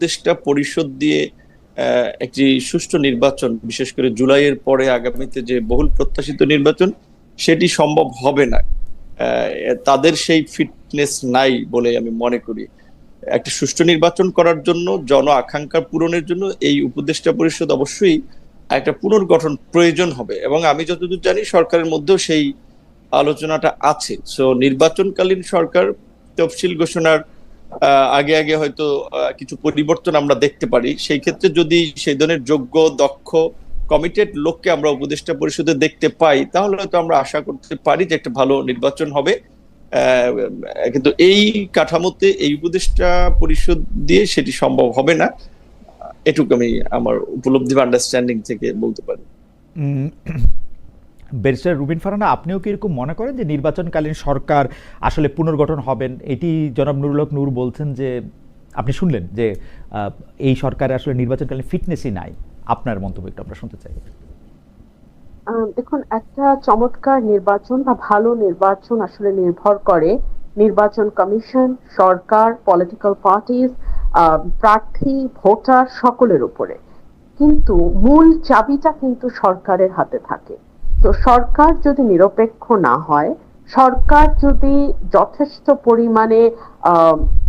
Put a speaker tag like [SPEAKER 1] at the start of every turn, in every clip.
[SPEAKER 1] উপদেষ্টা পরিষদ দিয়ে একটি সুষ্ঠু নির্বাচন, বিশেষ করে জুলাইয়ের পরে আগামীতে যে বহুল প্রত্যাশিত নির্বাচন, সেটি সম্ভব হবে না। তাদের সেই ফিটনেস নাই বলে আমি মনে করি। একটা সুষ্ঠু নির্বাচন করার জন্য, জন আকাঙ্ক্ষা পূরণের জন্য এই উপদেষ্টা পরিষদ অবশ্যই একটা পুনর্গঠন প্রয়োজন হবে। এবং আমি যতদূর জানি, সরকারের মধ্যেও সেই আলোচনাটা আছে। সো নির্বাচনকালীন সরকার তফসিল ঘোষণার আগে আগে হয়তো কিছু পরিবর্তন আমরা দেখতে পারি। সেই ক্ষেত্রে যদি সেই ধরনের যোগ্য, দক্ষ কমিটেড লোককে আমরা উপদেষ্টা পরিষদে দেখতে পাই, তাহলে হয়তো আমরা আশা করতে পারি যে একটা ভালো নির্বাচন হবে। কিন্তু এই কাঠামোতে এই উপদেষ্টা পরিষদ দিয়ে সেটি সম্ভব হবে না। এটুকু আমি আমার উপলব্ধি বা আন্ডারস্ট্যান্ডিং থেকে বলতে পারি।
[SPEAKER 2] ব্যারিস্টার রুবিন ফারানা, আপনিও কি এরকম মনে করেন যে নির্বাচনকালীন সরকার আসলে পুনর্গঠন হবেন? এটি জনাব নুরুলক নূর বলছেন যে, আপনি শুনলেন যে এই সরকারে আসলে নির্বাচনকালীন ফিটনেসই নাই। আপনার মন্তব্য একটু আমরা শুনতে চাই।
[SPEAKER 3] দেখুন, একটা চমৎকার নির্বাচন বা ভালো নির্বাচন আসলে নির্ভর করে নির্বাচন কমিশন, সরকার পলিটিক্যাল পার্টিস প্রার্থী, ভোটার সকলের উপরে। কিন্তু মূল চাবিটা কিন্তু সরকারের হাতে থাকে। তো সরকার যদি নিরপেক্ষ না হয়, সরকার যদি যথেষ্ট পরিমাণে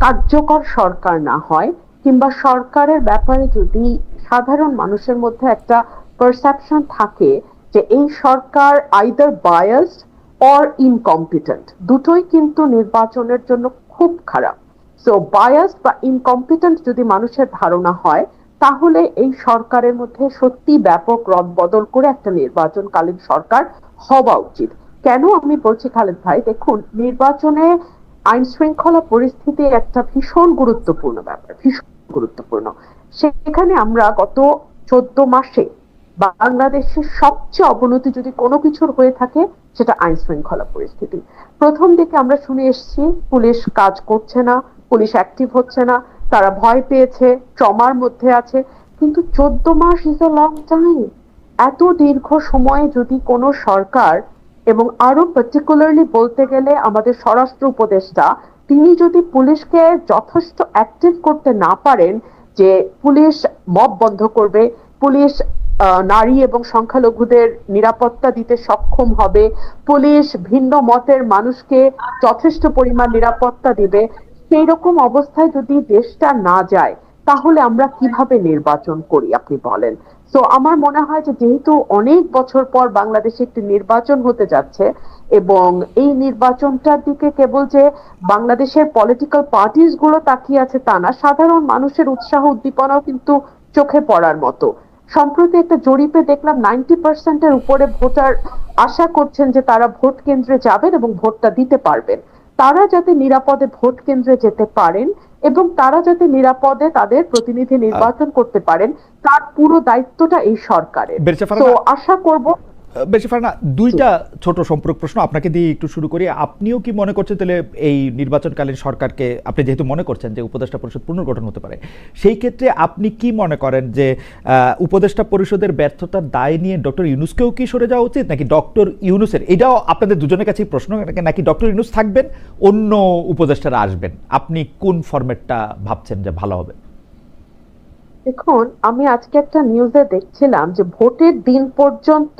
[SPEAKER 3] কার্যকর সরকার না হয়, কিংবা সরকারের ব্যাপারে যদি সাধারণ মানুষের মধ্যে একটা পারসেপশন থাকে যে এই সরকার আইদার বায়াসড অর ইনকম্পিটেন্ট দুটোই কিন্তু নির্বাচনের জন্য খুব খারাপ। সো বায়াস বা ইনকম্পিটেন্ট যদি মানুষের ধারণা হয় তাহলে এই সরকারের মধ্যে সত্যি ব্যাপক রদ বদল করে একটা নির্বাচনকালীন সরকার হওয়া উচিত। কেন আমি বলছি খালেদ ভাই? দেখুন, নির্বাচনে আইন শৃঙ্খলা পরিস্থিতি একটা ভীষণ গুরুত্বপূর্ণ ব্যাপার, ভীষণ গুরুত্বপূর্ণ। সেখানে আমরা গত চোদ্দ মাসে বাংলাদেশের সবচেয়ে অবনতি যদি কোনো কিছুর হয়ে থাকে, সেটা আইন শৃঙ্খলা পরিস্থিতি। প্রথম দিকে আমরা শুনে এসেছি, পুলিশ কাজ করছে না, পুলিশ অ্যাক্টিভ হচ্ছে না। তারা ভয় পেয়েছে, ট্রমার মধ্যে আছে। কিন্তু চোদ্দ মাস ইজ আ লং টাইম এত দীর্ঘ সময়ে যদি কোনো সরকার এবং আরও পার্টিকুলারলি বলতে গেলে আমাদের স্বরাষ্ট্র উপদেষ্টা, তিনি যদি পুলিশকে যথেষ্ট অ্যাক্টিভ করতে না পারেন যে পুলিশ মব বন্ধ করবে, পুলিশ নারী এবং সংখ্যালঘুদের নিরাপত্তা দিতে সক্ষম হবে, পুলিশ ভিন্ন মতের মানুষকে যথেষ্ট পরিমাণ নিরাপত্তা দিবে সেই রকম অবস্থায় যদি দেশটা না যায়, তাহলে আমরা কীভাবে নির্বাচন করি, আপনি বলেন। তো আমার মনে হয় যে যেহেতু অনেক বছর পর বাংলাদেশে একটি নির্বাচন হতে যাচ্ছে, এবং এই নির্বাচনটার দিকে কেবল যে বাংলাদেশের পলিটিক্যাল পার্টিসগুলো তাকিয়ে আছে তা না, সাধারণ মানুষের উৎসাহ উদ্দীপনাও কিন্তু চোখে পড়ার মতো। সম্প্রতি একটা জরিপে দেখলাম নাইনটি পার্সেন্টের উপরে ভোটার আশা করছেন যে তারা ভোট কেন্দ্রে যাবেন এবং ভোটটা দিতে পারবেন। তারা যাতে নিরাপদে ভোট কেন্দ্রে যেতে পারেন এবং তারা যাতে নিরাপদে তাদের প্রতিনিধি নির্বাচন করতে পারেন তার পুরো দায়িত্বটা এই সরকারের। তো আশা করব
[SPEAKER 2] বেশি ফারানা দুইটা ছোট সম্পর্ক প্রশ্ন আপনাকে দিয়ে একটু শুরু করি। আপনিও কি মনে করছেন তাহলে এই নির্বাচনকালীন সরকারকে, আপনি যেহেতু মনে করছেন যে উপদেষ্টা পরিষদ পুনর্গঠন হতে পারে, সেই ক্ষেত্রে আপনি কি মনে করেন যে উপদেষ্টা পরিষদের ব্যর্থতার দায় নিয়ে ডক্টর ইউনুসকেও কি সরে যাওয়া উচিত, নাকি ডক্টর ইউনুসের? এটাও আপনাদের দুজনের কাছেই প্রশ্ন, নাকি ডক্টর ইউনুস থাকবেন, অন্য উপদেষ্টারা আসবেন? আপনি কোন ফরম্যাটটা ভাবছেন যে ভালো হবে?
[SPEAKER 3] দেখুন, আমি আজকে একটা নিউজে দেখছিলাম যে ভোটের দিন পর্যন্ত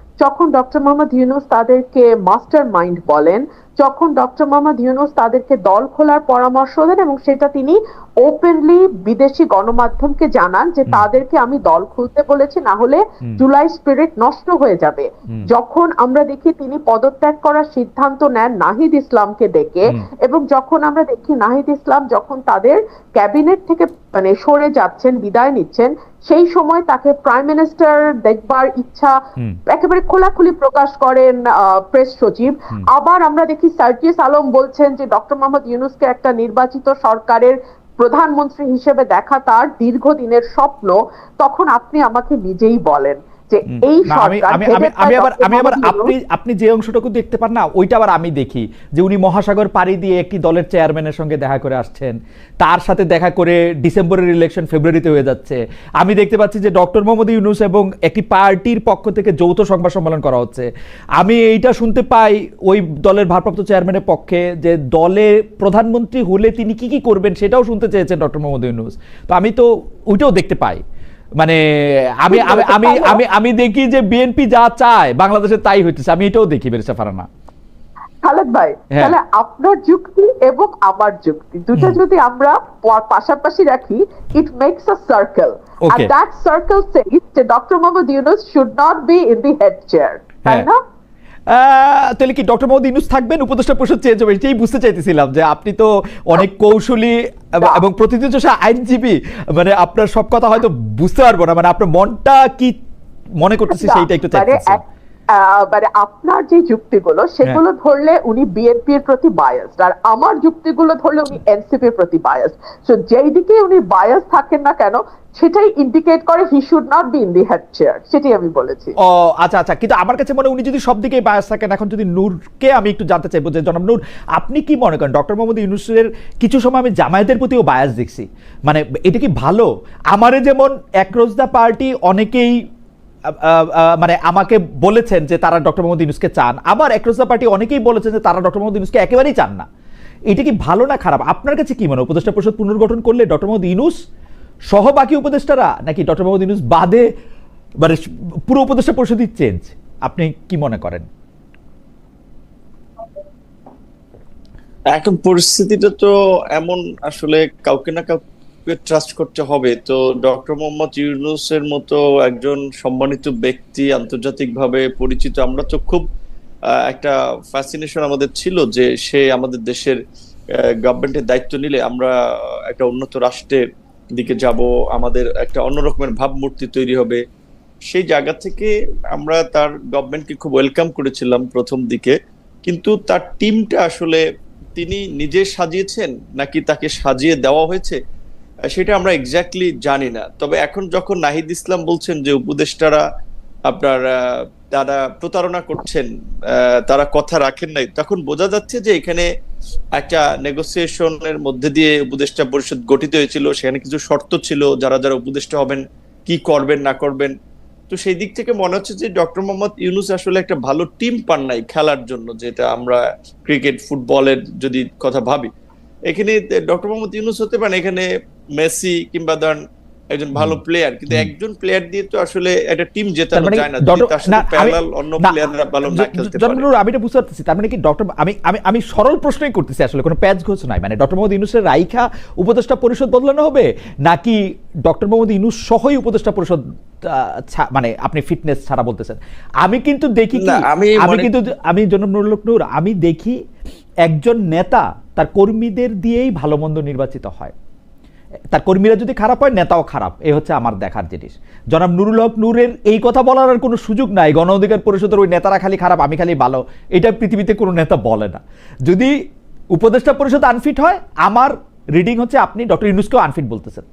[SPEAKER 3] যখন ডক্টর মোহাম্মদ ইউনুস তাদেরকে মাস্টার মাইন্ড বলেন যখন ডক্টর মোহাম্মদ ইউনুস তাদেরকে দল খোলার পরামর্শ দেন এবং সেটা তিনি ওপেনলি বিদেশি গণমাধ্যমকে জানান যে তাদেরকে আমি দল খুলতে বলেছি না হলে জুলাই স্পিরিট নষ্ট হয়ে যাবে। যখন আমরা দেখি তিনি পদত্যাগ করার সিদ্ধান্ত নেন নাহিদ ইসলামকে ডেকে এবং যখন আমরা দেখি নাহিদ ইসলাম যখন তাদের ক্যাবিনেট থেকে মানে সরে যাচ্ছেন বিদায় নিচ্ছেন সেই সময় তাকে প্রাইম মিনিস্টার দেখবার ইচ্ছা। একেবারে খোলাখুলি প্রকাশ করেন প্রেস সচিব। আবার আমরা দেখি সার্জিস আলম বলছেন যে ডক্টর মোহাম্মদ ইউনুসকে একটা নির্বাচিত সরকারের প্রধানমন্ত্রী হিসেবে দেখা তার দীর্ঘদিনের স্বপ্ন, তখন আপনি আমাকে নিজেই বলেন। যে এই
[SPEAKER 2] আমি আবার আমি আবার আপনি আপনি যে অংশটুকু দেখতে পান না ওইটা আবার আমি দেখি যে উনি মহাসাগর পাড়ি দিয়ে একটি দলের চেয়ারম্যানের সঙ্গে দেখা করে আসছেন। তার সাথে দেখা করে ডিসেম্বরের ইলেকশন ফেব্রুয়ারিতে হয়ে যাচ্ছে। আমি দেখতে পাচ্ছি যে ডক্টর মোহাম্মদ ইউনুস এবং একটি পার্টির পক্ষ থেকে যৌথ সংবাদ সম্মেলন করা হচ্ছে। আমি এইটা শুনতে পাই ওই দলের ভারপ্রাপ্ত চেয়ারম্যানের পক্ষে যে দলে প্রধানমন্ত্রী হলে তিনি কি কি করবেন সেটাও শুনতে চেয়েছেন ডক্টর মোহাম্মদ ইউনুস। তো আমি তো ওইটাও দেখতে পাই। মানে আমি আমি আমি আমি দেখি যে বিএনপি যা চায় বাংলাদেশে তাই হইতেছে। আমি এটাও দেখি বেরেসা ফারানা।
[SPEAKER 3] খালেদ ভাই
[SPEAKER 2] হ্যাঁ।
[SPEAKER 3] তাহলে আপনার যুক্তি এবং আমার যুক্তি দুটো যদি আমরা পাশাপাশি রাখি ইট মেক্স আ সার্কেল আর দ্যাট সার্কেল সেজ যে doctor Mohammad Yunus should not be in the head chair তাই
[SPEAKER 2] হ্যাঁ।
[SPEAKER 3] না?
[SPEAKER 2] তাহলে কি ডক্টর মোহাম্মদ ইউনুস থাকবেন উপদেষ্টা পরিষদ চেঞ্জ হবে এটাই বুঝতে চাইতেছিলাম যে আপনি তো অনেক কৌশলী এবং-। এবং আইনজীবী মানে আপনার সব কথা হয়তো বুঝতে পারব না মানে আপনার মনটা কি মনে করতেছে সেইটা একটু
[SPEAKER 3] মানে
[SPEAKER 2] চাইতেছি
[SPEAKER 3] মানে আপনার যে যুক্তিগুলো সেগুলো
[SPEAKER 2] হ্যাঁ।
[SPEAKER 3] ধরলে উনি বিএনপির প্রতি বায়াসড আর আমার যুক্তিগুলো ধরলে উনি এনসিপির প্রতি বায়াস সো যেই দিকে উনি বায়াস থাকেন না কেন সেটাই ইন্ডিকেট করে he should not be in the head chair সেটাই আমি বলেছি।
[SPEAKER 2] ও আচ্ছা আচ্ছা কিন্তু আমার কাছে মনে উনি যদি সব দিকে বায়াস থাকেন এখন যদি নূরকে আমি একটু জানতে চাইব যে জনাব নূর আপনি কি মনে করেন? ডক্টর মোহাম্মদ ইউনুসের কিছু সময় আমি জামায়াতের প্রতিও বায়াস দেখছি। মানে এটা কি ভালো? আমারে যেমন একরোজ দা পার্টি অনেকেই মানে আমাকে বলেছেন যে তারা ডক্টর মোহাম্মদ ইউনুসকে চান। আবার একরোজ পার্টি অনেকেই বলেছেন যে তারা ডক্টর মোহাম্মদ ইউনুসকে একেবারেই চান না। এটা কি ভালো না খারাপ? আপনার কাছে কি মনে উপদেষ্টা পরিষদ পুনর্গঠন করলে ডক্টর মোহাম্মদ ইউনুস সহ বাকি উপদেষ্টারা নাকি ডক্টর মোহাম্মদ ইউনুস বাদে মানে পুরো উপদেষ্টা পরিষদই চেঞ্জ আপনি কি মনে করেন?
[SPEAKER 1] এখন পরিস্থিতিটা তো এমন আসলে কাউকে না কাউকে ট্রাস্ট করতে হবে। তো ডক্টর মোহাম্মদ ইউনুসের মতো একজন সম্মানিত ব্যক্তি আন্তর্জাতিকভাবে পরিচিত, আমরা তো খুব একটা ফ্যাসিনেশন আমাদের ছিল যে সে আমাদের দেশের গভর্নমেন্টের দায়িত্ব নিলে আমরা একটা উন্নত রাষ্ট্রের দিকে যাব, আমাদের একটা অন্য রকমের ভাবমূর্তি তৈরি হবে। সেই জায়গা থেকে আমরা তার গভর্নমেন্টকে খুব ওয়েলকাম করেছিলাম প্রথম দিকে। কিন্তু তার টিমটা আসলে তিনি নিজে সাজিয়েছেন নাকি তাকে সাজিয়ে দেওয়া হয়েছে? সেটা আমরা এক্স্যাক্টলি জানি না। তবে এখন যখন নাহিদ ইসলাম বলছেন যে উপদেষ্টারা আপনার তারা প্রতারণা করছেন তারা কথা রাখেন নাই, তখন বোঝা যাচ্ছে যে এখানে একটা নেগোসিয়েশনের মধ্যে দিয়ে উপদেষ্টা পরিষদ গঠিত হয়েছিল, সেখানে কিছু শর্ত ছিল, যারা যারা উপদেষ্টা হবেন, কি করবেন, না করবেন। তো সেই দিক থেকে মনে হচ্ছে যে ডক্টর মোহাম্মদ ইউনুস আসলে একটা ভালো টিম পান নাই খেলার জন্য, যেটা আমরা ক্রিকেট ফুটবলের যদি কথা ভাবি। এখানে ডক্টর মোহাম্মদ ইউনুস হতে পারেন, এখানে মেসি কিংবা ধরেন একজন ভালো প্লেয়ার কিন্তু একজন প্লেয়ার দিয়ে তো আসলে একটা টিম জেতানো
[SPEAKER 2] মানে
[SPEAKER 1] যায় না। প্যারালাল অন্য প্লেয়াররা ভালো না খেলতে পারে।
[SPEAKER 2] আমি এটা বুঝতে পারতেছি। তার মানে কি ডক্টর আমি আমি আমি সরল প্রশ্নই করতেছি আসলে কোনো প্যাচ ঘোষ নাই। মানে ডক্টর মোহাম্মদ ইউনুসের রাইখা উপদেষ্টা পরিষদ বদলানো হবে নাকি ডক্টর মোহাম্মদ ইউনুস সহই উপদেষ্টা পরিষদ মানে আপনি ফিটনেস ছাড়া বলতেছেন? আমি কিন্তু দেখি
[SPEAKER 1] আমি
[SPEAKER 2] আমি কিন্তু আমি জনাব নুরুল হক নূর আমি দেখি একজন নেতা তার কর্মীদের দিয়েই ভালো মন্দ নির্বাচিত হয়। তার কর্মীরা যদি খারাপ হয়, নেতাও খারাপ। এই হচ্ছে আমার দেখার জিনিস। জনাব নুরুল হক নূরের এই কথা বলার আর কোনো সুযোগ নাই। গণ অধিকার পরিষদের ওই নেতারা খালি খারাপ, আমি খালি ভালো। এটা পৃথিবীতে কোনো নেতা বলে না। যদি উপদেষ্টা পরিষদ আনফিট হয়, আমার রিডিং হচ্ছে আপনি ডক্টর ইউনুসকেও আনফিট বলতেছেন।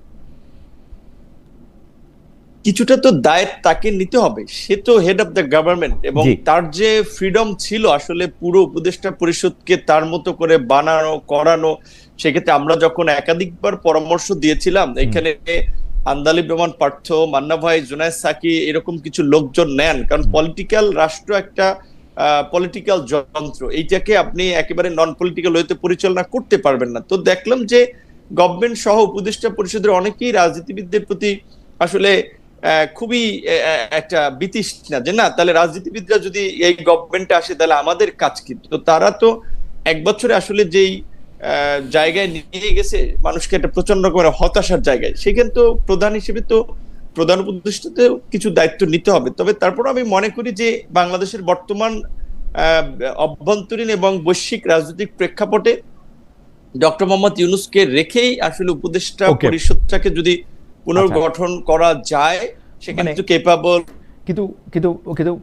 [SPEAKER 1] কিছুটা তো দায় তাকে নিতে হবে। সে তো হেড অফ দ্য গভর্নমেন্ট এবং তার যে ফ্রিডম ছিল আসলে পুরো উপদেষ্টা পরিষদকে তার মতো করে বানানো করানো সেক্ষেত্রে আমরা যখন একাধিকবার পরামর্শ দিয়েছিলাম এখানে আন্দালিব রহমান পার্থ মান্না ভাই জুনায়দ সাকি এরকম কিছু লোকজন নেন কারণ পলিটিক্যাল রাষ্ট্র একটা পলিটিক্যাল যন্ত্র। এইটাকে আপনি একেবারে নন পলিটিক্যাল হইতে পরিচালনা করতে পারবেন না। তো দেখলাম যে গভর্নমেন্ট সহ উপদেষ্টা পরিষদের অনেকেই রাজনীতিবিদদের প্রতি আসলে খুবই একটা বিতৃষ্ণা যে না তাহলে রাজনীতিবিদরা যদি এই গভর্নমেন্টে আসে তাহলে আমাদের কাজ কি তো তারা তো এক বছরে আসলে যেই জায়গায় নিয়ে গেছে মানুষকে একটা প্রচণ্ড রকমের হতাশার জায়গায় সেখানে তো প্রধান হিসেবে তো প্রধান উপদেষ্টাতেও কিছু দায়িত্ব নিতে হবে তবে তারপর আমি মনে করি যে বাংলাদেশের বর্তমান অভ্যন্তরীণ এবং বৈশ্বিক রাজনৈতিক প্রেক্ষাপটে ডক্টর মোহাম্মদ ইউনুসকে রেখেই আসলে উপদেষ্টা. পরিষদটাকে যদি পুনর্গঠন করা যায় সেখানে একটু কেপাবল
[SPEAKER 2] কিন্তু কিন্তু কিন্তু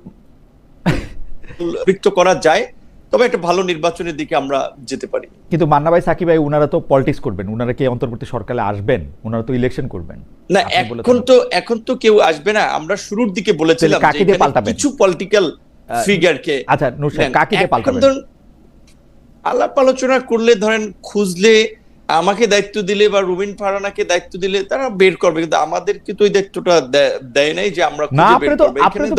[SPEAKER 1] অভিযুক্ত করা যায় তবে একটা ভালো নির্বাচনের দিকে আমরা যেতে পারি।
[SPEAKER 2] কিন্তু মান্না ভাই সাকিব ভাই ওনারা তো পলিটিক্স করবেন ওনারা কি অন্তর্বর্তী সরকারে আসবেন? ওনারা তো ইলেকশন করবেন।
[SPEAKER 1] না এখন তো এখন তো কেউ আসবে না। আমরা শুরুর দিকে বলেছিলাম
[SPEAKER 2] কাকে
[SPEAKER 1] যে
[SPEAKER 2] দিয়ে পাল্টাবেন?
[SPEAKER 1] কিছু পলিটিক্যাল ফিগারকে
[SPEAKER 2] আচ্ছা নূর সাহেব, কাকে দিয়ে পাল্টাবেন?
[SPEAKER 1] আলাপ আলোচনা করলে ধরেন খুঁজলে আমাকে দায়িত্ব দিলে বা রুবিন ফারানাকে দায়িত্ব দিলে তারা বের করবে কিন্তু আমাদেরকে তো ওই দায়িত্বটা দেয় নাই যে আমরা
[SPEAKER 2] না আপনি তো আপনি তো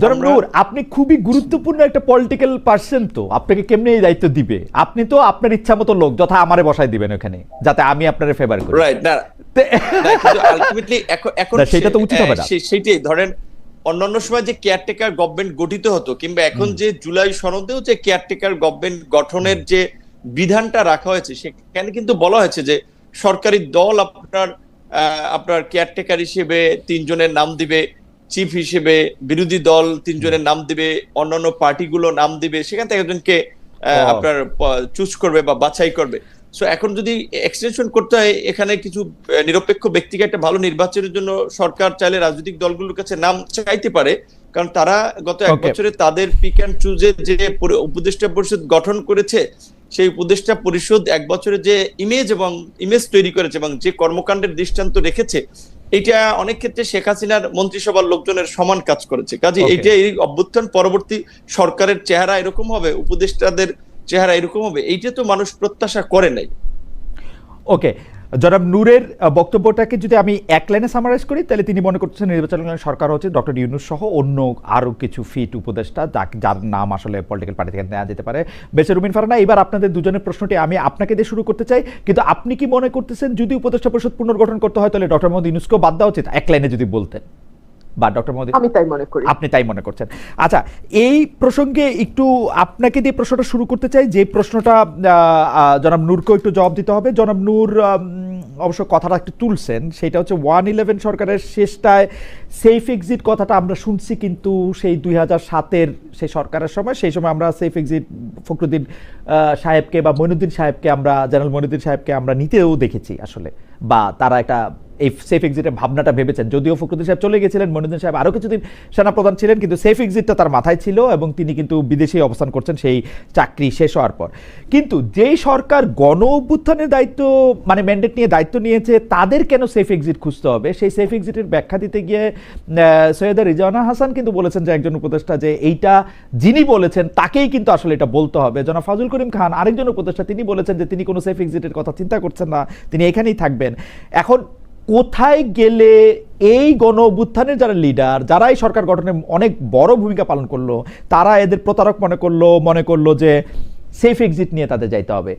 [SPEAKER 1] ধরেন
[SPEAKER 2] নূর আপনি খুবই গুরুত্বপূর্ণ একটা পলিটিক্যাল পার্সন তো। আপনাকে কেমনে এই দায়িত্ব দিবে? আপনি তো আপনার ইচ্ছা মতো লোক যথা আমারে বসাই দিবেন ওখানে যাতে আমি আপনারে ফেভার করি।
[SPEAKER 1] রাইট না। আলটিমেটলি এখন
[SPEAKER 2] সেটা তো উচিত হবে না।
[SPEAKER 1] সেটাই ধরেন অন্যান্য সময় যে কেয়ারটেকার গভর্নমেন্ট গঠিত হতো কিংবা এখন যে জুলাই সনদেও যে কেয়ারটেকার গভর্নমেন্ট গঠনের যে বিধানটা রাখা হয়েছে সেখানে কিন্তু বলা হয়েছে যে সরকারি দল আপনার আপনার কেয়ারটেকার হিসেবে তিনজনের নাম দিবে চিফ হিসেবে বিরোধী দল তিনজনের নাম দিবে অন্যান্য পার্টিগুলো নাম দিবে সেখান থেকে একজনকে আপনার চুজ করবে বা বাছাই করবে। সো এখন যদি এক্সটেনশন করতে হয় এখানে কিছু নিরপেক্ষ ব্যক্তিকে একটা ভালো নির্বাচনের জন্য সরকার চাইলে রাজনৈতিক দলগুলোর কাছে নাম চাইতে পারে কারণ তারা গত এক বছরে তাদের পিক অ্যান্ড চুজে যে উপদেষ্টা পরিষদ গঠন করেছে সেই উপদেষ্টা পরিষদ এক বছরে যে ইমেজ এবং ইমেজ তৈরি করেছে এবং যে কর্মকাণ্ডের দৃষ্টান্ত রেখেছে এটা অনেক ক্ষেত্রে শেখ হাসিনার মন্ত্রিসভার লোকজনের সমান কাজ করেছে। কাজে. এইটা এই অভ্যুত্থান পরবর্তী সরকারের চেহারা এরকম হবে উপদেষ্টাদের চেহারা এরকম হবে এইটা তো মানুষ প্রত্যাশা করে নাই।
[SPEAKER 2] ওকে জনাব নূরের বক্তব্যটাকে যদি আমি এক লাইনে সামারাইজ করি, তাহলে তিনি মনে করছেন নির্বাচন সরকার হচ্ছে ডক্টর ইউনুস সহ অন্য আরও কিছু ফিট উপদেষ্টা যার নাম আসলে পলিটিক্যাল পার্টি থেকে নেওয়া যেতে পারে। বেসে রুমিন ফারানা, এবার আপনাদের দুজনের প্রশ্নটি আমি আপনাকে দিয়ে শুরু করতে চাই। কিন্তু আপনি কি মনে করতেছেন, যদি উপদেষ্টা পরিষদ পুনর্গঠন করতে হয়, তাহলে ডক্টর মোহাম্মদ ইউনুসকেও বাদ দেওয়া উচিত, এক লাইনে যদি বলতেন? বা ডক্টর মোহাম্মদ
[SPEAKER 3] আমি তাই মনে করি।
[SPEAKER 2] আপনি তাই মনে করছেন। আচ্ছা এই প্রসঙ্গে একটু আপনাকে দিয়ে প্রশ্নটা শুরু করতে চাই। যে প্রশ্নটা জনাব নূরকেও একটু জবাব দিতে হবে। জনাব নূর অবশ্য কথাটা একটু তুলছেন। সেটা হচ্ছে ওয়ান ইলেভেন সরকারের শেষটায় সেফ এক্সিট কথাটা আমরা শুনছি কিন্তু সেই দুই হাজার সাতের সেই সরকারের সময় সেই সময় আমরা সেফ এক্সিট ফখরুদ্দিন আহ, সাহেবকে বা মইনুদ্দিন সাহেবকে আমরা জেনারেল মইনুদ্দিন সাহেবকে আমরা নিতেও দেখেছি আসলে। বা তারা একটা এই সেফ এক্সিটের ভাবনাটা ভেবেছেন। যদিও ফখরুদ্দিন সাহেব চলে গেছিলেন মনিরুদ্দিন সাহেব আরও কিছুদিন সেনাপ্রধান ছিলেন, কিন্তু সেফ এক্সিটটা তার মাথায় ছিল এবং তিনি কিন্তু বিদেশে অবস্থান করছেন, সেই চাকরি শেষ হওয়ার পর। কিন্তু যেই সরকার গণ অভ্যুত্থানের দায়িত্ব মানে ম্যান্ডেট নিয়ে দায়িত্ব নিয়েছে, তাদের কেন সেফ এক্সিট খুঁজতে হবে? সেই সেফ এক্সিটের ব্যাখ্যা দিতে গিয়ে সৈয়দা রিজানা হাসান কিন্তু বলেছেন যে একজন উপদেষ্টা যে এইটা যিনি বলেছেন, তাকেই কিন্তু আসলে এটা বলতে হবে। জনাব ফাজুল করিম খান, আরেকজন উপদেষ্টা, তিনি বলেছেন যে তিনি কোনো সেফ এক্সিটের কথা চিন্তা করছেন না, তিনি এখানেই থাকবেন। এখন কোথায় গেলে এই গণ অভ্যুত্থানের যারা লিডার যারা এই সরকার গঠনে অনেক বড় ভূমিকা পালন করল, তারা এদের প্রতারক মনে করল মনে করল যে সেফ এক্সিট নিয়ে তাদের যাইতে হবে।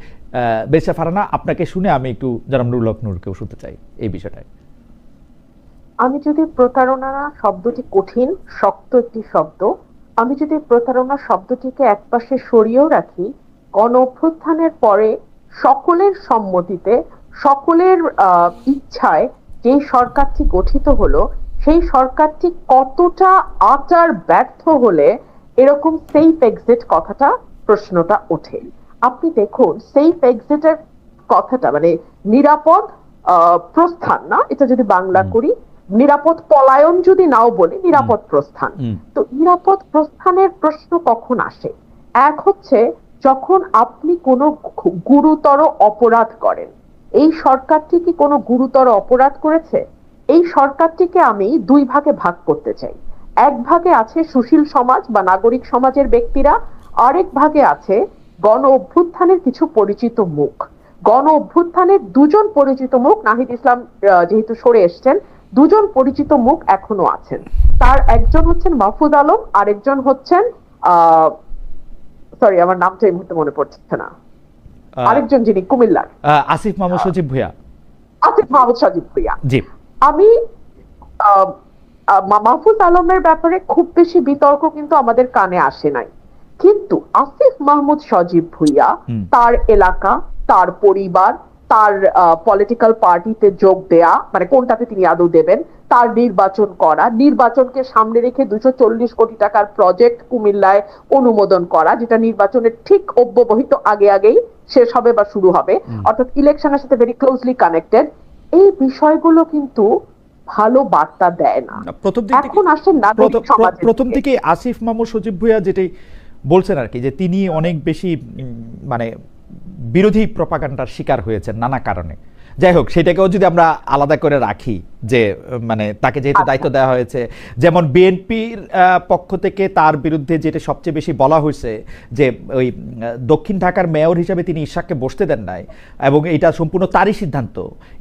[SPEAKER 2] বেশা ফারানা, আপনাকে শুনে আমি একটু হক নূরকেও শুনতে চাই এই বিষয়টায়।
[SPEAKER 3] আমি যদি প্রতারণা শব্দটি কঠিন, শক্ত একটি শব্দ, আমি যদি প্রতারণা শব্দটিকে একপাশে সরিয়েও রাখি, গণ অভ্যুত্থানের পরে সকলের সম্মতিতে সকলের আহ, ইচ্ছায় যে সরকারটি গঠিত হলো সেই সরকারটি কতটা আচার ব্যর্থ হলে এরকম সেফ এক্সিট কথাটা প্রশ্নটা ওঠে। আপনি দেখুন সেফ এক্সিটের কথাটা মানে নিরাপদ আহ, প্রস্থান না এটা যদি বাংলা করি নিরাপদ পলায়ন যদি নাও বলি নিরাপদ প্রস্থান। তো নিরাপদ প্রস্থানের প্রশ্ন কখন আসে? এক হচ্ছে যখন আপনি কোনো গুরুতর অপরাধ করেন এই সরকারটি কি কোনো গুরুতর অপরাধ করেছে? এই সরকারটিকে আমি দুই ভাগে ভাগ করতে চাই। এক ভাগে আছে সুশীল সমাজ বা নাগরিক সমাজের ব্যক্তিরা, আরেক ভাগে আছে গণ অভ্যুত্থানের কিছু পরিচিত মুখ। গণ অভ্যুত্থানের দুজন পরিচিত মুখ, নাহিদ ইসলাম যেহেতু সরে এসছেন, দুজন পরিচিত মুখ এখনও আছেন। তার একজন হচ্ছেন মাহফুদ আলম, আরেকজন হচ্ছেন সরি আমার নামটা এই মুহূর্তে মনে পড়ছে না। আরেকজন যিনি কুমিল্লার।
[SPEAKER 2] আসিফ মাহমুদ সজীব ভুয়া
[SPEAKER 3] আসিফ মাহমুদ সজীব ভুঁইয়া।
[SPEAKER 2] জি।
[SPEAKER 3] আমি মাহফুজ আলমের ব্যাপারে খুব বেশি বিতর্ক কিন্তু আমাদের কানে আসে নাই। কিন্তু আসিফ মাহমুদ সজীব ভুইয়া তার এলাকা তার পরিবার তার পলিটিক্যাল পার্টিতে যোগ দেয়া মানে কোনটাতে তিনি আদৌ দেবেন তার নির্বাচন করা নির্বাচনকে সামনে রেখে দুশো চল্লিশ কোটি টাকার প্রজেক্ট কুমিল্লায় অনুমোদন করা যেটা নির্বাচনের ঠিক অব্যবহিত আগে আগেই শেষ হবে বা শুরু হবে। অর্থাৎ ইলেকশনের সাথে ভেরি ক্লোজলি কানেক্টেড এই বিষয়গুলো কিন্তু ভালো বার্তা দেয় না।
[SPEAKER 2] থেকে
[SPEAKER 3] এখন আসেন
[SPEAKER 2] প্রথম-।
[SPEAKER 3] দিকে।
[SPEAKER 2] আসিফ মামু সজীব ভুইয়া যেটাই বলছেন আর কি যে তিনি অনেক বেশি মানে বিরোধী প্রপাগান্ডার শিকার হয়েছেন নানা কারণে। যাই হোক সেটাকেও যদি আমরা আলাদা করে রাখি যে মানে তাকে যেহেতু
[SPEAKER 3] আচ্ছা।
[SPEAKER 2] দায়িত্ব দেওয়া হয়েছে যেমন বিএনপির পক্ষ থেকে তার বিরুদ্ধে যেটা সবচেয়ে বেশি বলা হয়েছে যে ওই দক্ষিণ ঢাকার মেয়র হিসাবে তিনি ইশাককে বসতে দেন নাই এবং এইটা সম্পূর্ণ তারই সিদ্ধান্ত।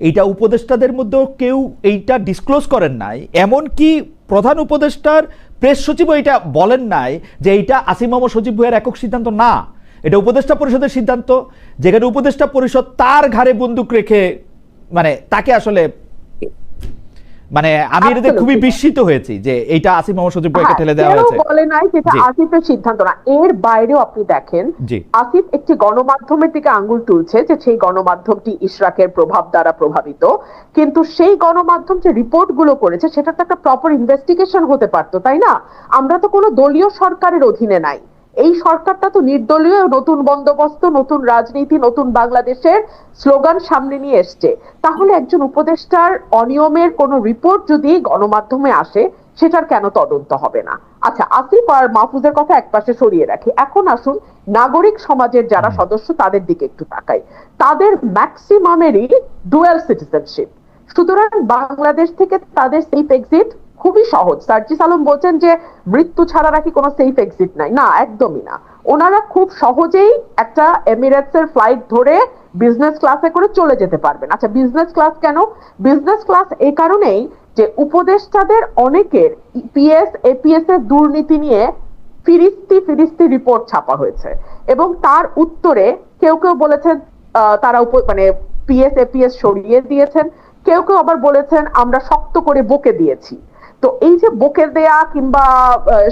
[SPEAKER 2] এইটা উপদেষ্টাদের মধ্যেও কেউ এইটা ডিসক্লোজ করেন নাই এমনকি প্রধান উপদেষ্টার প্রেস সচিবও এটা বলেন নাই যে এইটা আসিম মোহাম্মদ সজীব ভুইয়ার একক সিদ্ধান্ত না। এটা উপদেষ্টা পরিষদের সিদ্ধান্ত যেখানে উপদেষ্টা পরিষদ তার ঘাড়ে বন্দুক রেখে মানে তাকে আসলে মানে আমি এটাতে খুবই বিস্মিত হয়েছি যে এইটা আসিম মোহাম্মদ সজীব
[SPEAKER 3] হ্যাঁ,
[SPEAKER 2] ঠেলে দেওয়া হয়েছে।
[SPEAKER 3] বলে নাই যেটা
[SPEAKER 2] জি।
[SPEAKER 3] আসিফের সিদ্ধান্ত না? এর বাইরেও আপনি দেখেন। আসিফ একটি গণমাধ্যমের দিকে আঙ্গুল তুলছে যে সেই গণমাধ্যমটি ইশরাকের প্রভাব দ্বারা প্রভাবিত কিন্তু সেই গণমাধ্যম যে রিপোর্টগুলো করেছে সেটা তো একটা প্রপার ইনভেস্টিগেশন হতে পারতো তাই না? আমরা তো কোনো দলীয় সরকারের অধীনে নাই। এই সরকারটা তো নির্দলীয় নতুন বন্দোবস্ত নতুন রাজনীতি নতুন বাংলাদেশের স্লোগান সামনে নিয়ে এসছে। তাহলে একজন উপদেষ্টার অনিয়মের কোন রিপোর্ট যদি গণমাধ্যমে আসে সেটার কেন তদন্ত হবে না? আচ্ছা আসিফ আর মাহফুজের কথা একপাশে সরিয়ে রাখি। এখন আসুন নাগরিক সমাজের যারা সদস্য তাদের দিকে একটু তাকাই। তাদের ম্যাক্সিমামেরই ডুয়েল সিটিজেনশিপ সুতরাং বাংলাদেশ থেকে তাদের সেফ এক্সিট খুবই সহজ। সার্জিস আলম বলছেন যে, মৃত্যু ছাড়া নাকি কোনো সেফ এক্সিট নাই। না, একদমই না। ওনারা খুব সহজেই একটা এমিরেটস এর ফ্লাইট ধরে বিজনেস ক্লাসে করে চলে যেতে পারবেন। আচ্ছা বিজনেস ক্লাস কেন? বিজনেস ক্লাস এই কারণেই যে, উপদেষ্টাদের অনেকের ইপিএস এপিএস এর দুর্নীতি নিয়ে ফিরিস্তি ফিরিস্তি রিপোর্ট ছাপা হয়েছে। এবং তার উত্তরে কেউ কেউ বলেছেন তারা মানে পিএস এপিএস সরিয়ে দিয়েছেন। কেউ কেউ আবার বলেছেন, আমরা শক্ত করে বকে দিয়েছি। তো এই যে বকে দেয়া কিংবা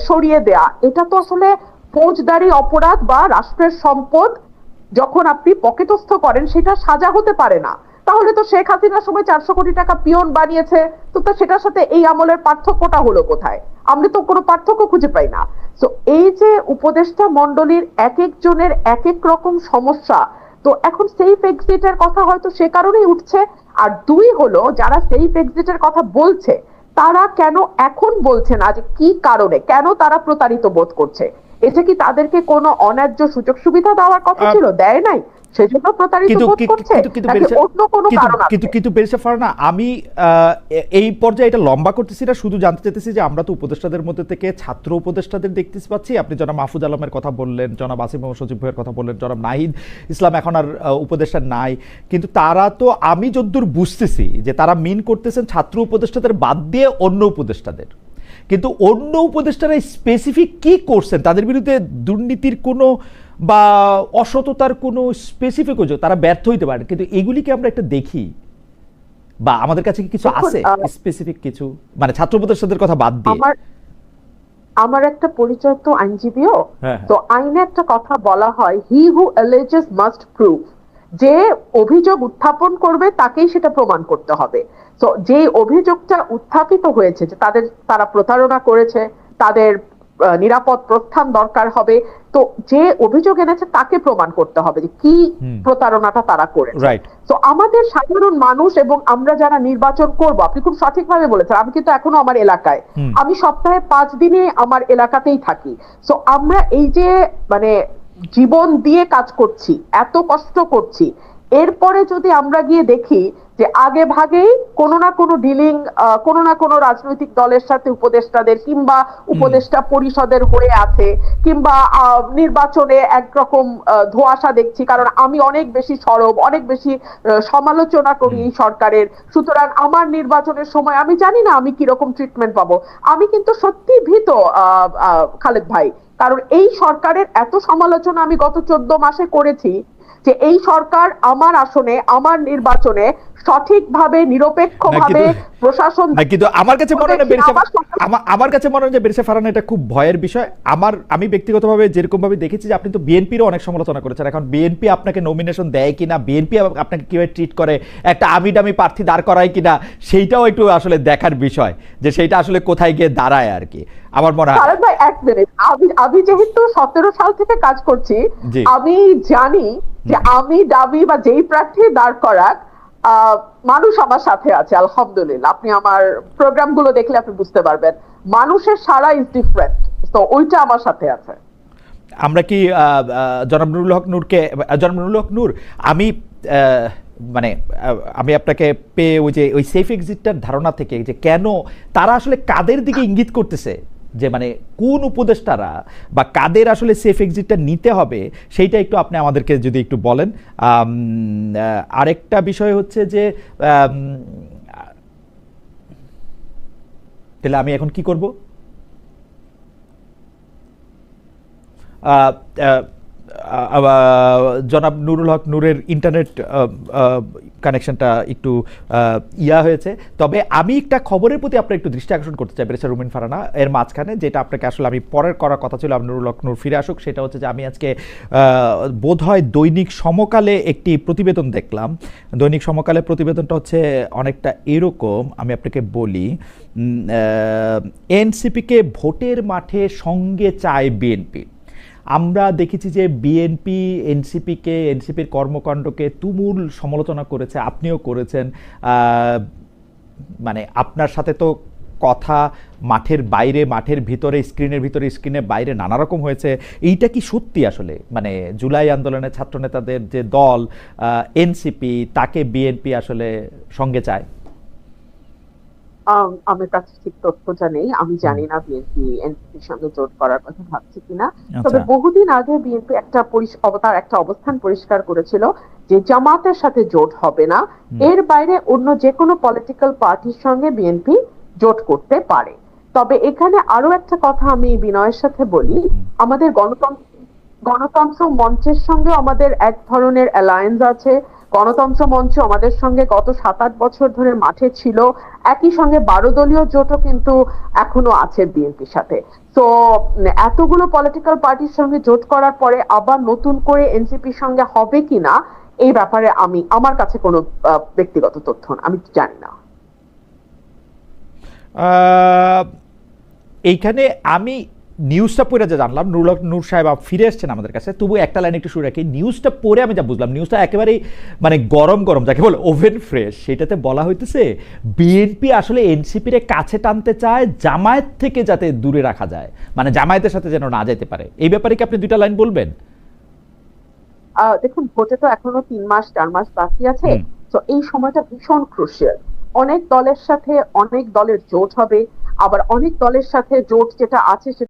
[SPEAKER 3] সরিয়ে দেয়া, এটা তো আসলে ফৌজদারি অপরাধ বা রাষ্ট্রের সম্পদ যখন আপনি পকেটস্থ করেন, সেটা সাজা হতে পারে না। তাহলে তো শেখ হাসিনার সময় চারশো কোটি টাকা পিয়ন বানিয়েছে, তো সেটার সাথে এই আমলের পার্থক্যটা হলো কোথায়? আমরা তো কোনো পার্থক্য খুঁজে পাই না। তো এই যে উপদেষ্টা মন্ডলীর এক একজনের এক এক রকম সমস্যা, তো এখন সেফ এক্সিটের কথা হয়তো সে কারণেই উঠছে। আর দুই হলো, যারা সেফ এক্সিটের কথা বলছে তারা কেন এখন বলছে না যে কি কারণে? কেন তারা প্রতারিত বোধ করছে? এটা কি তাদেরকে কোনো অন্যায্য সুযোগ সুবিধা দেওয়ার কথা ছিল? দেয় নাই? সেজন্য প্রতারিত
[SPEAKER 2] কিন্তু
[SPEAKER 3] বোধ করছে
[SPEAKER 2] কিন্তু কিন্তু
[SPEAKER 3] নাকি
[SPEAKER 2] বেরিসা-
[SPEAKER 3] অন্য কোনো কারণ আছে?
[SPEAKER 2] কিন্তু বেরিসা ফারহানা আমি এই পর্যায়ে এটা লম্বা করতেছি না শুধু জানতে চাইতেছি যে আমরা তো উপদেষ্টাদের মধ্যে থেকে ছাত্র উপদেষ্টাদের দেখতে পাচ্ছি। আপনি জনাব মাহফুজ আলমের কথা বললেন জনাব আসিম সজিব ভাইয়ের কথা বললেন জনাব নাহিদ ইসলাম এখন আর উপদেষ্টা নাই। কিন্তু তারা তো আমি যদ্দূর বুঝতেছি যে তারা মিন করতেছেন ছাত্র উপদেষ্টাদের বাদ দিয়ে অন্য উপদেষ্টাদের। কিন্তু অন্য উপদেষ্টারা স্পেসিফিক কি করছেন তাদের বিরুদ্ধে দুর্নীতির কোনো বা অসততার কোনো স্পেসিফিক অভিযোগ তারা ব্যর্থ হইতে পারে কিন্তু এগুলিকে আমরা একটা দেখি। বা আমাদের কাছে কি কিছু আছে? স্পেসিফিক কিছু? মানে ছাত্র উপদেষ্টাদের কথা বাদ দিয়ে।
[SPEAKER 3] আমার একটা পরিচয় তো আইনজীবীও।
[SPEAKER 2] হ্যাঁ, হ্যাঁ।
[SPEAKER 3] তো আইনে একটা কথা বলা হয় হি হু অ্যালেজেস মাস্ট প্রুভ যে অভিযোগ উত্থাপন করবে তাকেই সেটা প্রমাণ করতে হবে। তো যে অভিযোগটা উত্থাপিত হয়েছে যে তাদের তারা প্রতারণা করেছে তাদের নিরাপদ প্রস্থান দরকার হবে। তো যে অভিযোগ এনেছে তাকে প্রমাণ করতে হবে যে কি প্রতারণাটা তারা করেছে। তো আমাদের সাধারণ মানুষ এবং আমরা যারা নির্বাচন করব আপনি খুব সঠিকভাবে বলেছেন আমি কিন্তু এখনও আমার এলাকায়। আমি সপ্তাহে পাঁচ দিনে আমার এলাকাতেই থাকি। তো আমরা এই যে মানে জীবন দিয়ে কাজ করছি এত কষ্ট করছি এরপরে যদি আমরা গিয়ে দেখি যে আগে ভাগেই কোনো না কোনো ডিলিং কোনো না কোনো রাজনৈতিক দলের সাথে উপদেষ্টাদের কিংবা উপদেষ্টা পরিষদের হয়ে আছে কিংবা নির্বাচনে একরকম ধোঁয়াশা দেখছি কারণ আমি অনেক বেশি সরব অনেক বেশি সমালোচনা করি এই সরকারের। সুতরাং আমার নির্বাচনের সময় আমি জানি না আমি কীরকম ট্রিটমেন্ট পাবো। আমি কিন্তু সত্যি ভীত আহ, আহ, খালেদ ভাই। কারণ এই সরকারের এত সমালোচনা আমি গত চোদ্দ মাসে করেছি যে এই সরকার আমার আসনে আমার নির্বাচনে সঠিকভাবে নিরপেক্ষভাবে প্রশাসন
[SPEAKER 2] কিন্তু আমার কাছে মনে হয়
[SPEAKER 3] আমার
[SPEAKER 2] কাছে মনে হয় যে বেরিসা ফারান এটা খুব ভয়ের বিষয়। আমার আমি ব্যক্তিগতভাবে যেরকম ভাবে দেখেছি যে আপনি তো বিএনপিরও অনেক সমালোচনা করেছেন। এখন বিএনপি আপনাকে নমিনেশন দেয় কিনা বিএনপি আপনাকে কীভাবে ট্রিট করে একটা আমি ডামি প্রার্থী দাঁড় করায় কিনা সেইটাও একটু আসলে দেখার বিষয় যে সেইটা আসলে কোথায় গিয়ে দাঁড়ায় আর কি। আমার মনে হয়
[SPEAKER 3] ভাই এক মিনিট আমি আমি যেহেতু সতেরো সাল থেকে কাজ করছি। আমি জানি যে আমি, দাবি বা যেই প্রার্থী দাঁড় করাক মানুষ আমার সাথে আছে, আলহামদুলিল্লাহ। আপনি আমার প্রোগ্রামগুলো দেখলে আপনি বুঝতে পারবেন। মানুষের সারা ইজ ডিফারেন্ট তো ওইটা আমার সাথে আছে।
[SPEAKER 2] আমরা কি জনাব নুরুল হক নূরকে জনাব নুরুল হক নূর, আমি মানে আমি আপনাকে পেয়ে ওই যে, ওই সেফ এক্সিটটার ধারণা থেকে যে কেন তারা আসলে কাদের দিকে ইঙ্গিত করতেছে? যে মানে কোন উপদেষ্টারা বা কাদের আসলে সেফ এক্সিটটা নিতে হবে, সেইটা একটু আপনি আমাদেরকে যদি একটু বলেন। আরেকটা বিষয় হচ্ছে যে তাহলে আমি এখন কি করব? জনাব নুরুল হক নূরের ইন্টারনেট কানেকশনটা একটু ইয়া হয়েছে। তবে আমি একটা খবরের প্রতি আপনার একটু দৃষ্টি আকর্ষণ করতে চাই বেরেসা রুমিন ফারানা। এর মাঝখানে যেটা আপনাকে আসলে আমি পরের করার কথা ছিল, আমি নুরুল হক নূর ফিরে আসুক, সেটা হচ্ছে যে আমি আজকে বোধ হয় দৈনিক সমকালে একটি প্রতিবেদন দেখলাম। দৈনিক সমকালে প্রতিবেদনটা হচ্ছে অনেকটা এরকম, আমি আপনাকে বলি এনসিপিকে ভোটের মাঠে সঙ্গে চায় বিএনপি। আমরা দেখেছি যে বিএনপি এনসিপিকে এনসিপির কর্মকাণ্ডকে তুমুল সমালোচনা করেছে, আপনিও করেছেন। মানে আপনার সাথে তো কথা মাঠের বাইরে, মাঠের ভিতরে, স্ক্রিনের ভিতরে স্ক্রিনের বাইরে নানা রকম হয়েছে। এইটা কি সত্যি আসলে? মানে জুলাই আন্দোলনের ছাত্রনেতাদের যে দল এনসিপি তাকে বিএনপি আসলে সঙ্গে চায়?
[SPEAKER 3] আমার কাছে ঠিক তথ্যটা নেই আমি জানি না বিএনপি এনসিপির সঙ্গে জোট করার কথা ভাবছে কিনা। তবে
[SPEAKER 2] আচ্ছা
[SPEAKER 3] বহুদিন আগে বিএনপি একটা অবতার একটা অবস্থান পরিষ্কার করেছিল যে জামাতের সাথে জোট হবে না। এর বাইরে অন্য যে কোনো পলিটিক্যাল পার্টির সঙ্গে বিএনপি জোট করতে পারে। তবে এখানে আরও একটা কথা আমি বিনয়ের সাথে বলি। আমাদের গণতন্ত্র গণতন্ত্র মঞ্চের সঙ্গে আমাদের এক ধরনের অ্যালায়েন্স আছে। গণতন্ত্র মঞ্চ আমাদের সঙ্গে গত সাত আট বছর ধরে মাঠে ছিল। একই সঙ্গে বারো দলীয় জোটও কিন্তু এখনও আছে বিএনপির সাথে। তো এতগুলো পলিটিক্যাল পার্টির সঙ্গে জোট করার পরে আবার নতুন করে এনসিপির সঙ্গে হবে কিনা, এই ব্যাপারে আমি, আমার কাছে কোনো ব্যক্তিগত তথ্য আমি জানি না।
[SPEAKER 2] এইখানে আমি নিউজটা পড়ে যা জানলাম হক নূর সাহেব ফিরে এসছেন আমাদের কাছে। তবু একটা লাইন একটু শুরু রাখি নিউজটা পড়ে আমি যা বুঝলাম নিউজটা একেবারেই মানে গরম গরম যাকে বলে ওভেন ফ্রেশ সেটাতে বলা হইতেছে বিএনপি আসলে এনসিপির কাছে টানতে চায় জামায়াত থেকে যাতে দূরে রাখা যায় মানে জামায়াতের সাথে যেন না যেতে পারে। এই ব্যাপারে কি আপনি দুইটা লাইন বলবেন?
[SPEAKER 3] আহ, দেখুন ভোটে তো এখনও তিন মাস চার মাস বাকি আছে তো এই সময়টা ভীষণ ক্রুশিয়াল অনেক দলের সাথে অনেক দলের জোট হবে আবার অনেক দলের সাথে জোট যেটা আছে সেটা